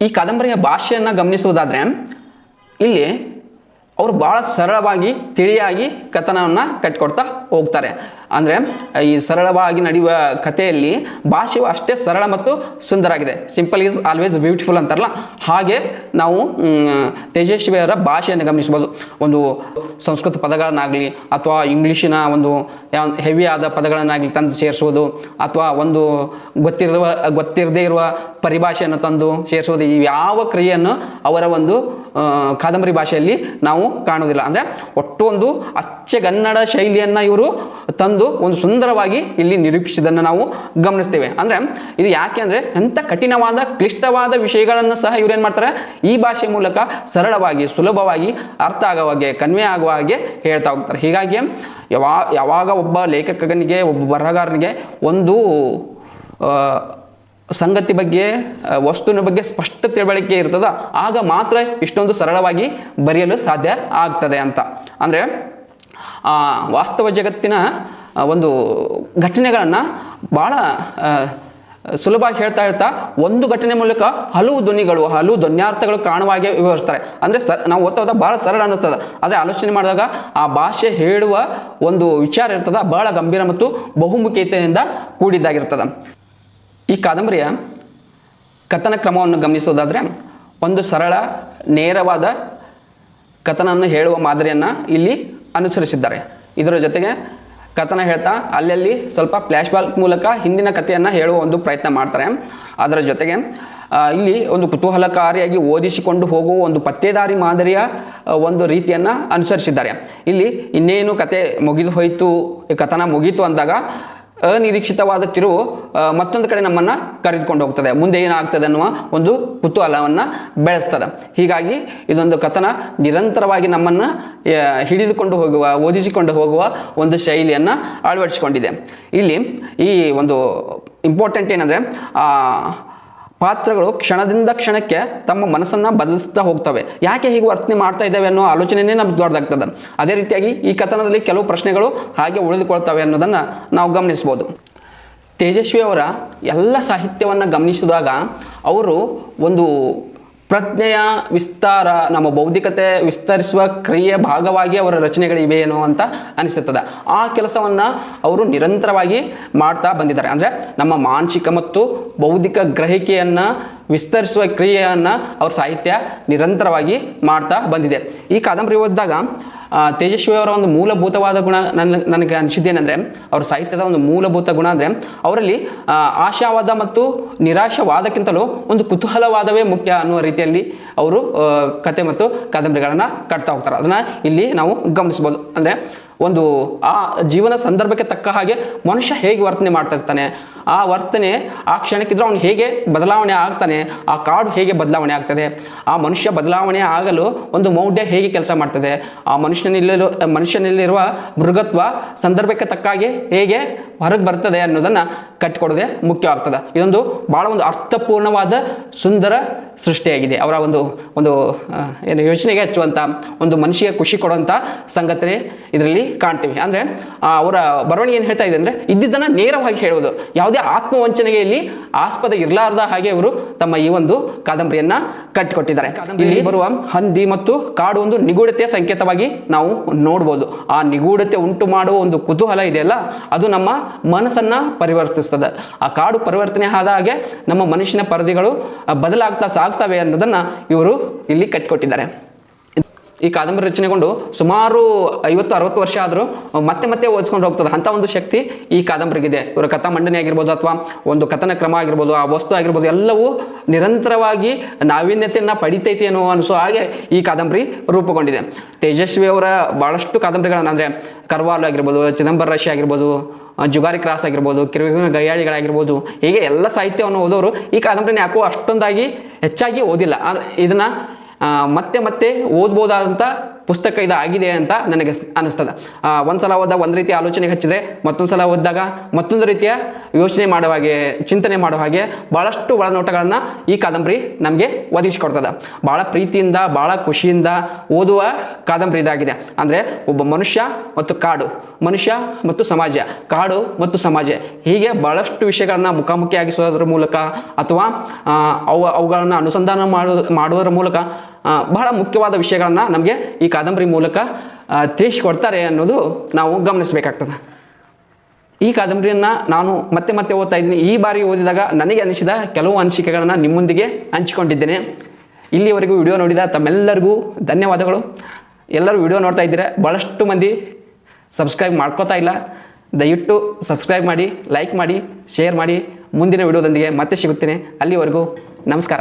ಈ ಕಾದಂಬರಿಯ ಭಾಷೆಯನ್ನು ಗಮನಿಸುವುದಾದರೆ ಇಲ್ಲಿ ಅವರು ಭಾಳ ಸರಳವಾಗಿ, ತಿಳಿಯಾಗಿ ಕಥನವನ್ನು ಕಟ್ಟಿಕೊಡ್ತಾ ಹೋಗ್ತಾರೆ. ಅಂದರೆ, ಈ ಸರಳವಾಗಿ ನಡೆಯುವ ಕಥೆಯಲ್ಲಿ ಭಾಷೆಯು ಅಷ್ಟೇ ಸರಳ ಮತ್ತು ಸುಂದರ ಆಗಿದೆ ಸಿಂಪಲ್ ಈಸ್ ಆಲ್ವೇಸ್ ಬ್ಯೂಟಿಫುಲ್ ಅಂತಾರಲ್ಲ. ಹಾಗೆ ನಾವು ತೇಜಸ್ವಿಯರ ಭಾಷೆಯನ್ನು ಗಮನಿಸ್ಬೋದು ಒಂದು ಸಂಸ್ಕೃತ ಪದಗಳನ್ನಾಗಲಿ, ಅಥವಾ ಇಂಗ್ಲೀಷಿನ ಒಂದು ಹೆವಿ ಆದ ಪದಗಳನ್ನಾಗಲಿ ತಂದು ಸೇರಿಸೋದು ಅಥವಾ ಒಂದು ಗೊತ್ತಿರುವ, ಗೊತ್ತಿರದೇ ಇರುವ ಪರಿಭಾಷೆಯನ್ನು ತಂದು ಸೇರಿಸೋದು ಈ ಯಾವ ಕ್ರಿಯೆಯನ್ನು ಅವರ ಒಂದು ಕಾದಂಬರಿ ಭಾಷೆಯಲ್ಲಿ ನಾವು ಕಾಣೋದಿಲ್ಲ ಅಂದರೆ ಒಟ್ಟೊಂದು ಅಚ್ಚಗನ್ನಡ ಶೈಲಿಯನ್ನು ಇವರು ತಂದು ಒಂದು ಸುಂದರವಾಗಿ ಇಲ್ಲಿ ನಿರೂಪಿಸಿದ್ದನ್ನು ನಾವು ಗಮನಿಸ್ತೇವೆ. ಅಂದರೆ ಇದು ಯಾಕೆ ಅಂದರೆ ಎಂಥ ಕಠಿಣವಾದ, ಕ್ಲಿಷ್ಟವಾದ ವಿಷಯಗಳನ್ನು ಸಹ ಇವ್ರು ಏನು ಮಾಡ್ತಾರೆ? ಈ ಭಾಷೆ ಮೂಲಕ ಸರಳವಾಗಿ, ಸುಲಭವಾಗಿ, ಅರ್ಥ ಆಗುವ ಹಾಗೆ, ಕನ್ವೆ ಆಗುವ ಹಾಗೆ ಹೇಳ್ತಾ ಹೋಗ್ತಾರೆ. ಹೀಗಾಗಿ ಯಾವ, ಯಾವಾಗ ಒಬ್ಬ ಲೇಖಕನಿಗೆ, ಒಬ್ಬ ಬರಹಗಾರನಿಗೆ ಒಂದು ಸಂಗತಿ ಬಗ್ಗೆ ವಸ್ತುವಿನ ಬಗ್ಗೆ ಸ್ಪಷ್ಟ ತಿಳುವಳಿಕೆ ಇರ್ತದ, ಆಗ ಮಾತ್ರ ಇಷ್ಟೊಂದು ಸರಳವಾಗಿ ಬರೆಯಲು ಸಾಧ್ಯ ಆಗ್ತದೆ ಅಂತ. ಅಂದರೆ ವಾಸ್ತವ ಜಗತ್ತಿನ ಒಂದು ಘಟನೆಗಳನ್ನು ಭಾಳ ಸುಲಭವಾಗಿ ಹೇಳ್ತಾ ಹೇಳ್ತಾ ಒಂದು ಘಟನೆ ಮೂಲಕ ಹಲವು ಧ್ವನಿಗಳು, ಹಲವು ಧ್ವನ್ಯಾರ್ಥಗಳು ಕಾಣುವಾಗೆ ವಿವರಿಸ್ತಾರೆ. ಅಂದರೆ ಸ, ನಾವು ಓದ್ತಾ ಹೋದಾಗ ಭಾಳ ಸರಳ ಅನ್ನಿಸ್ತದೆ. ಆದರೆ ಆಲೋಚನೆ ಮಾಡಿದಾಗ ಆ ಭಾಷೆ ಹೇಳುವ ಒಂದು ವಿಚಾರ ಇರ್ತದೆ ಭಾಳ ಗಂಭೀರ ಮತ್ತು ಬಹುಮುಖ್ಯತೆಯಿಂದ ಕೂಡಿದ್ದಾಗಿರ್ತದೆ. ಈ ಕಾದಂಬರಿಯ ಕಥನ ಕ್ರಮವನ್ನು ಗಮನಿಸೋದಾದರೆ ಒಂದು ಸರಳ, ನೇರವಾದ ಕಥನವನ್ನು ಹೇಳುವ ಮಾದರಿಯನ್ನು ಇಲ್ಲಿ ಅನುಸರಿಸಿದ್ದಾರೆ. ಇದರ ಜೊತೆಗೆ ಕಥನ ಹೇಳ್ತಾ ಅಲ್ಲಲ್ಲಿ ಸ್ವಲ್ಪ ಫ್ಲ್ಯಾಶ್ ಬ್ಯಾಕ್ ಮೂಲಕ ಹಿಂದಿನ ಕಥೆಯನ್ನು ಹೇಳುವ ಒಂದು ಪ್ರಯತ್ನ ಮಾಡ್ತಾರೆ. ಅದರ ಜೊತೆಗೆ ಇಲ್ಲಿ ಒಂದು ಕುತೂಹಲಕಾರಿಯಾಗಿ ಓದಿಸಿಕೊಂಡು ಹೋಗುವ ಒಂದು ಪತ್ತೇದಾರಿ ಮಾದರಿಯ ಒಂದು ರೀತಿಯನ್ನು ಅನುಸರಿಸಿದ್ದಾರೆ. ಇಲ್ಲಿ ಇನ್ನೇನು ಕತೆ ಮುಗಿದು ಹೋಯಿತು, ಕಥನ ಮುಗೀತು ಅಂದಾಗ ಅನಿರೀಕ್ಷಿತವಾದ ತಿರುವು ಮತ್ತೊಂದು ಕಡೆ ನಮ್ಮನ್ನು ಕರೆದುಕೊಂಡು ಹೋಗ್ತದೆ. ಮುಂದೆ ಏನಾಗ್ತದೆ ಅನ್ನುವ ಒಂದು ಕುತೂಹಲವನ್ನು ಬೆಳೆಸ್ತದೆ. ಹೀಗಾಗಿ ಇದೊಂದು ಕಥನ ನಿರಂತರವಾಗಿ ನಮ್ಮನ್ನು ಹಿಡಿದುಕೊಂಡು ಹೋಗುವ, ಓದಿಸಿಕೊಂಡು ಹೋಗುವ ಒಂದು ಶೈಲಿಯನ್ನು ಅಳವಡಿಸಿಕೊಂಡಿದೆ. ಇಲ್ಲಿ ಈ ಒಂದು ಇಂಪಾರ್ಟೆಂಟ್ ಏನಂದರೆ ಪಾತ್ರಗಳು ಕ್ಷಣದಿಂದ ಕ್ಷಣಕ್ಕೆ ತಮ್ಮ ಮನಸ್ಸನ್ನು ಬದಲಿಸ್ತಾ ಹೋಗ್ತವೆ. ಯಾಕೆ ಹೀಗೆ ವರ್ತನೆ ಮಾಡ್ತಾ ಇದ್ದಾವೆ ಅನ್ನೋ ಆಲೋಚನೆಯೇ ನಮ್ಗೆ ದೊಡ್ಡದಾಗ್ತದೆ. ಅದೇ ರೀತಿಯಾಗಿ ಈ ಕಥನದಲ್ಲಿ ಕೆಲವು ಪ್ರಶ್ನೆಗಳು ಹಾಗೆ ಉಳಿದುಕೊಳ್ತವೆ ಅನ್ನೋದನ್ನು ನಾವು ಗಮನಿಸ್ಬೋದು. ತೇಜಸ್ವಿ ಅವರ ಎಲ್ಲ ಸಾಹಿತ್ಯವನ್ನು ಗಮನಿಸಿದಾಗ ಅವರು ಒಂದು ಪ್ರಜ್ಞೆಯ ವಿಸ್ತಾರ, ನಮ್ಮ ಬೌದ್ಧಿಕತೆ ವಿಸ್ತರಿಸುವ ಕ್ರಿಯೆಯ ಭಾಗವಾಗಿ ಅವರ ರಚನೆಗಳಿವೆಯೇನೋ ಅಂತ ಅನಿಸುತ್ತದೆ. ಆ ಕೆಲಸವನ್ನು ಅವರು ನಿರಂತರವಾಗಿ ಮಾಡ್ತಾ ಬಂದಿದ್ದಾರೆ. ಅಂದರೆ ನಮ್ಮ ಮಾನಸಿಕ ಮತ್ತು ಬೌದ್ಧಿಕ ಗ್ರಹಿಕೆಯನ್ನು ವಿಸ್ತರಿಸುವ ಕ್ರಿಯೆಯನ್ನು ಅವ್ರ ಸಾಹಿತ್ಯ ನಿರಂತರವಾಗಿ ಮಾಡ್ತಾ ಬಂದಿದೆ. ಈ ಕಾದಂಬರಿ ಓದಿದಾಗ ತೇಜಸ್ವಿ ಅವರ ಒಂದು ಮೂಲಭೂತವಾದ ಗುಣ ನನ್ನ ನನಗೆ ಅನಿಸಿದ್ದೇನೆಂದರೆ, ಅವ್ರ ಸಾಹಿತ್ಯದ ಒಂದು ಮೂಲಭೂತ ಗುಣ ಅಂದರೆ, ಅವರಲ್ಲಿ ಆಶಾವಾದ ಮತ್ತು ನಿರಾಶಾವಾದಕ್ಕಿಂತಲೂ ಒಂದು ಕುತೂಹಲವಾದವೇ ಮುಖ್ಯ ಅನ್ನುವ ರೀತಿಯಲ್ಲಿ ಅವರು ಕತೆ ಮತ್ತು ಕಾದಂಬರಿಗಳನ್ನು ಕಟ್ತಾ ಹೋಗ್ತಾರೆ. ಅದನ್ನು ಇಲ್ಲಿ ನಾವು ಗಮನಿಸ್ಬೋದು. ಅಂದರೆ ಒಂದು, ಆ ಜೀವನ ಸಂದರ್ಭಕ್ಕೆ ತಕ್ಕ ಹಾಗೆ ಮನುಷ್ಯ ಹೇಗೆ ವರ್ತನೆ ಮಾಡ್ತಾ ಇರ್ತಾನೆ? ಆ ವರ್ತನೆ, ಆ ಕ್ಷಣಕ್ಕಿದ್ರೆ ಅವನು ಹೇಗೆ ಬದಲಾವಣೆ ಆಗ್ತಾನೆ? ಆ ಕಾಡು ಹೇಗೆ ಬದಲಾವಣೆ ಆಗ್ತದೆ? ಆ ಮನುಷ್ಯ ಬದಲಾವಣೆ ಆಗಲು ಒಂದು ಮೌಢ್ಯ ಹೇಗೆ ಕೆಲಸ ಮಾಡ್ತದೆ? ಆ ಮನುಷ್ಯನಲ್ಲಿರೋ ಮನುಷ್ಯನಲ್ಲಿರುವ ಮೃಗತ್ವ ಸಂದರ್ಭಕ್ಕೆ ತಕ್ಕ ಹಾಗೆ ಹೇಗೆ ಹೊರಗೆ ಬರ್ತದೆ ಅನ್ನೋದನ್ನು ಕಟ್ಟಿಕೊಡೋದೇ ಮುಖ್ಯವಾಗ್ತದೆ ಇದೊಂದು ಭಾಳ ಒಂದು ಅರ್ಥಪೂರ್ಣವಾದ ಸುಂದರ ಸೃಷ್ಟಿಯಾಗಿದೆ. ಅವರ ಒಂದು ಒಂದು ಏನು ಯೋಚನೆಗೆ ಹಚ್ಚುವಂಥ ಒಂದು ಮನುಷ್ಯ ಖುಷಿ ಕೊಡುವಂಥ ಸಂಗತಿ ಇದರಲ್ಲಿ ಕಾಣ್ತೀವಿ. ಅಂದರೆ ಅವರ ಬರವಣಿಗೆ ಏನು ಹೇಳ್ತಾ ಇದೆ ಅಂದರೆ ಇದ್ದಿದ್ದನ್ನು ನೇರವಾಗಿ ಹೇಳುವುದು. ಯಾವುದೇ ಆತ್ಮವಂಚನೆಗೆ ಇಲ್ಲಿ ಆಸ್ಪದ ಇರಲಾರ್ದ ಹಾಗೆ ಅವರು ತಮ್ಮ ಈ ಒಂದು ಕಾದಂಬರಿಯನ್ನು ಕಟ್ಟಿಕೊಟ್ಟಿದ್ದಾರೆ ಇಲ್ಲಿ ಬರುವ ಹಂದಿ ಮತ್ತು ಕಾಡು ಒಂದು ನಿಗೂಢತೆಯ ಸಂಕೇತವಾಗಿ ನಾವು ನೋಡ್ಬೋದು. ಆ ನಿಗೂಢತೆ ಉಂಟು ಮಾಡುವ ಒಂದು ಕುತೂಹಲ ಇದೆಯಲ್ಲ ಅದು ನಮ್ಮ ಮನಸ್ಸನ್ನು ಪರಿವರ್ತಿಸ್ತದೆ. ಆ ಕಾಡು ಪರಿವರ್ತನೆ ಆದ ಹಾಗೆ ನಮ್ಮ ಮನುಷ್ಯನ ಪರಿಧಿಗಳು ಬದಲಾಗ್ತಾ ಸಾಗ್ತವೆ ಅನ್ನೋದನ್ನು ಇವರು ಇಲ್ಲಿ ಕಟ್ಟಿಕೊಟ್ಟಿದ್ದಾರೆ. ಈ ಕಾದಂಬರಿ ರಚನೆಗೊಂಡು ಸುಮಾರು ಐವತ್ತು, ಅರವತ್ತು ವರ್ಷ ಆದರೂ ಮತ್ತೆ ಮತ್ತೆ ಓದಿಸ್ಕೊಂಡು ಹೋಗ್ತದೆ. ಅಂಥ ಒಂದು ಶಕ್ತಿ ಈ ಕಾದಂಬರಿಗಿದೆ. ಇವರ ಕಥಾ ಮಂಡನೆ ಆಗಿರ್ಬೋದು ಅಥವಾ ಒಂದು ಕಥನ ಕ್ರಮ ಆಗಿರ್ಬೋದು, ಆ ವಸ್ತು ಆಗಿರ್ಬೋದು, ಎಲ್ಲವೂ ನಿರಂತರವಾಗಿ ನಾವೀನ್ಯತೆಯನ್ನು ಪಡಿತೈತಿ ಅನ್ನೋ ಅನಿಸೋ ಹಾಗೆ ಈ ಕಾದಂಬರಿ ರೂಪುಗೊಂಡಿದೆ. ತೇಜಸ್ವಿ ಅವರ ಭಾಳಷ್ಟು ಕಾದಂಬರಿಗಳನ್ನು ಅಂದರೆ ಕರ್ವಾಲು ಆಗಿರ್ಬೋದು, ಚಿದಂಬರ ರಶಿ ಆಗಿರ್ಬೋದು ಜುಗಾರಿ ಕ್ರಾಸ್ ಆಗಿರ್ಬೋದು, ಕಿರುವಿನ ಗಯ್ಯಾಳಿಗಳಾಗಿರ್ಬೋದು ಹೀಗೆ ಎಲ್ಲ ಸಾಹಿತ್ಯವನ್ನು ಓದೋರು ಈ ಕಾದಂಬರಿನ ಯಾಕೋ ಅಷ್ಟೊಂದಾಗಿ ಹೆಚ್ಚಾಗಿ ಓದಿಲ್ಲ. ಇದನ್ನು ಮತ್ತೆ ಮತ್ತೆ ಓದ್ಬೋದಾದಂಥ ಪುಸ್ತಕ ಇದು ಆಗಿದೆ ಅಂತ ನನಗೆ ಅನ್ನಿಸ್ತದೆ. ಒಂದು ಸಲ ಓದಾಗ ಒಂದು ರೀತಿಯ ಆಲೋಚನೆಗೆ ಹಚ್ಚಿದ್ರೆ ಮತ್ತೊಂದು ಸಲ ಓದಿದಾಗ ಮತ್ತೊಂದು ರೀತಿಯ ಯೋಚನೆ ಮಾಡುವ ಹಾಗೆ, ಚಿಂತನೆ ಮಾಡುವ ಹಾಗೆ ಭಾಳಷ್ಟು ಒಳನೋಟಗಳನ್ನು ಈ ಕಾದಂಬರಿ ನಮಗೆ ಒದಗಿಸಿಕೊಡ್ತದೆ. ಭಾಳ ಪ್ರೀತಿಯಿಂದ ಭಾಳ ಖುಷಿಯಿಂದ ಓದುವ ಕಾದಂಬರಿ ಇದಾಗಿದೆ. ಅಂದರೆ ಒಬ್ಬ ಮನುಷ್ಯ ಮತ್ತು ಕಾಡು, ಮನುಷ್ಯ ಮತ್ತು ಸಮಾಜ, ಕಾಡು ಮತ್ತು ಸಮಾಜ ಹೀಗೆ ಭಾಳಷ್ಟು ವಿಷಯಗಳನ್ನು ಮುಖಾಮುಖಿಯಾಗಿಸೋದ್ರ ಮೂಲಕ ಅಥವಾ ಅವು ಅವುಗಳನ್ನು ಅನುಸಂಧಾನ ಮಾಡೋ, ಮಾಡುವುದರ ಮೂಲಕ ಬಹಳ ಮುಖ್ಯವಾದ ವಿಷಯಗಳನ್ನು ನಮಗೆ ಈ ಕಾದಂಬರಿ ಮೂಲಕ ತಿಳಿಸಿಕೊಡ್ತಾರೆ ಅನ್ನೋದು ನಾವು ಗಮನಿಸಬೇಕಾಗ್ತದೆ. ಈ ಕಾದಂಬರಿಯನ್ನು ನಾನು ಮತ್ತೆ ಮತ್ತೆ ಓದ್ತಾ ಇದ್ದೀನಿ. ಈ ಬಾರಿ ಓದಿದಾಗ ನನಗೆ ಅನಿಸಿದ ಕೆಲವು ಅನಿಸಿಕೆಗಳನ್ನು ನಿಮ್ಮೊಂದಿಗೆ ಹಂಚಿಕೊಂಡಿದ್ದೇನೆ. ಇಲ್ಲಿವರೆಗೂ ವಿಡಿಯೋ ನೋಡಿದ ತಮ್ಮೆಲ್ಲರಿಗೂ ಧನ್ಯವಾದಗಳು. ಎಲ್ಲರೂ ವಿಡಿಯೋ ನೋಡ್ತಾ ಇದ್ದೀರಾ? ಭಾಳಷ್ಟು ಮಂದಿ ಸಬ್ಸ್ಕ್ರೈಬ್ ಮಾಡ್ಕೋತಾ ಇಲ್ಲ. ದಯವಿಟ್ಟು ಸಬ್ಸ್ಕ್ರೈಬ್ ಮಾಡಿ, ಲೈಕ್ ಮಾಡಿ, ಶೇರ್ ಮಾಡಿ. ಮುಂದಿನ ವಿಡಿಯೋದೊಂದಿಗೆ ಮತ್ತೆ ಸಿಗುತ್ತೇನೆ. ಅಲ್ಲಿವರೆಗೂ ನಮಸ್ಕಾರ.